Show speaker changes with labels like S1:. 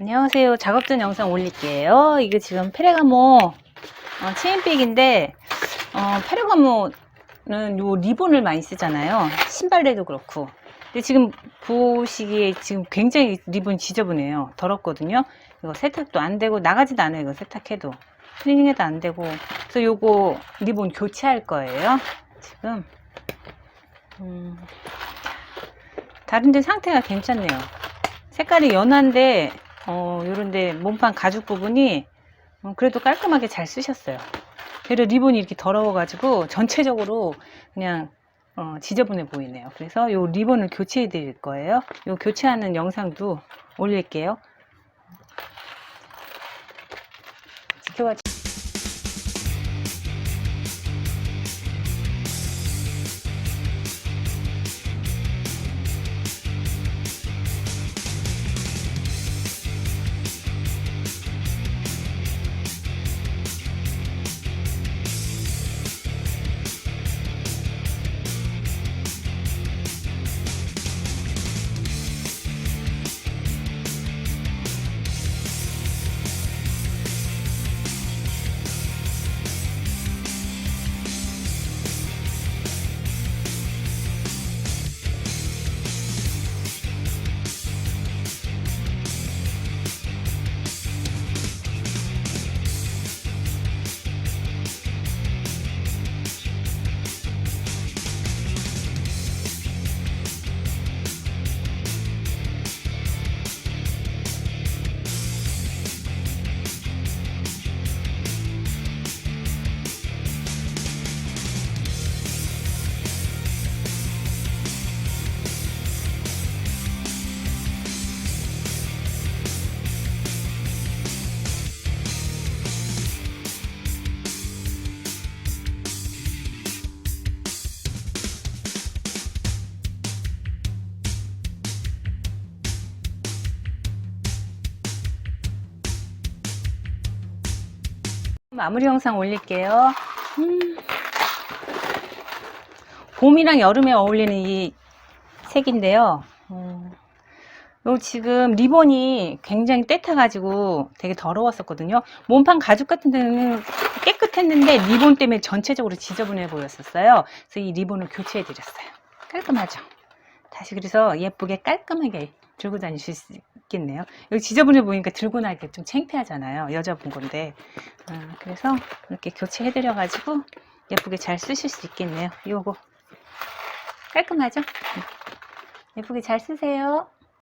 S1: 안녕하세요. 작업 전 영상 올릴게요. 이게 지금 페레가모 어, 체인백인데 어, 페레가모는 요 리본을 많이 쓰잖아요. 신발에도 그렇고. 근데 지금 보시기에 지금 굉장히 리본 지저분해요. 더럽거든요. 이거 세탁도 안 되고 나가지도 않아요. 이거 세탁해도 클리닝해도 안 되고. 그래서 요거 리본 교체할 거예요. 지금 음, 다른데 상태가 괜찮네요. 색깔이 연한데 어, 요런데 몸판 가죽 부분이 어, 그래도 깔끔하게 잘 쓰셨어요. 그래도 리본이 이렇게 더러워가지고 전체적으로 그냥 어, 지저분해 보이네요. 그래서 요 리본을 교체해 드릴 거예요. 요 교체하는 영상도 올릴게요. 마무리 영상 올릴게요. 음. 봄이랑 여름에 어울리는 이 색인데요. 음. 요 지금 리본이 굉장히 떼타가지고 되게 더러웠었거든요. 몸판 가죽 같은 데는 깨끗했는데 리본 때문에 전체적으로 지저분해 보였었어요. 그래서 이 리본을 교체해 드렸어요. 깔끔하죠? 다시 그래서 예쁘게 깔끔하게 들고 다니실 수 있겠네요. 여기 지저분해 보이니까 들고 나기 좀 창피하잖아요. 여자분 건데. 아, 그래서 이렇게 교체해 드려가지고 예쁘게 잘 쓰실 수 있겠네요. 요거 깔끔하죠? 음. 예쁘게 잘 쓰세요.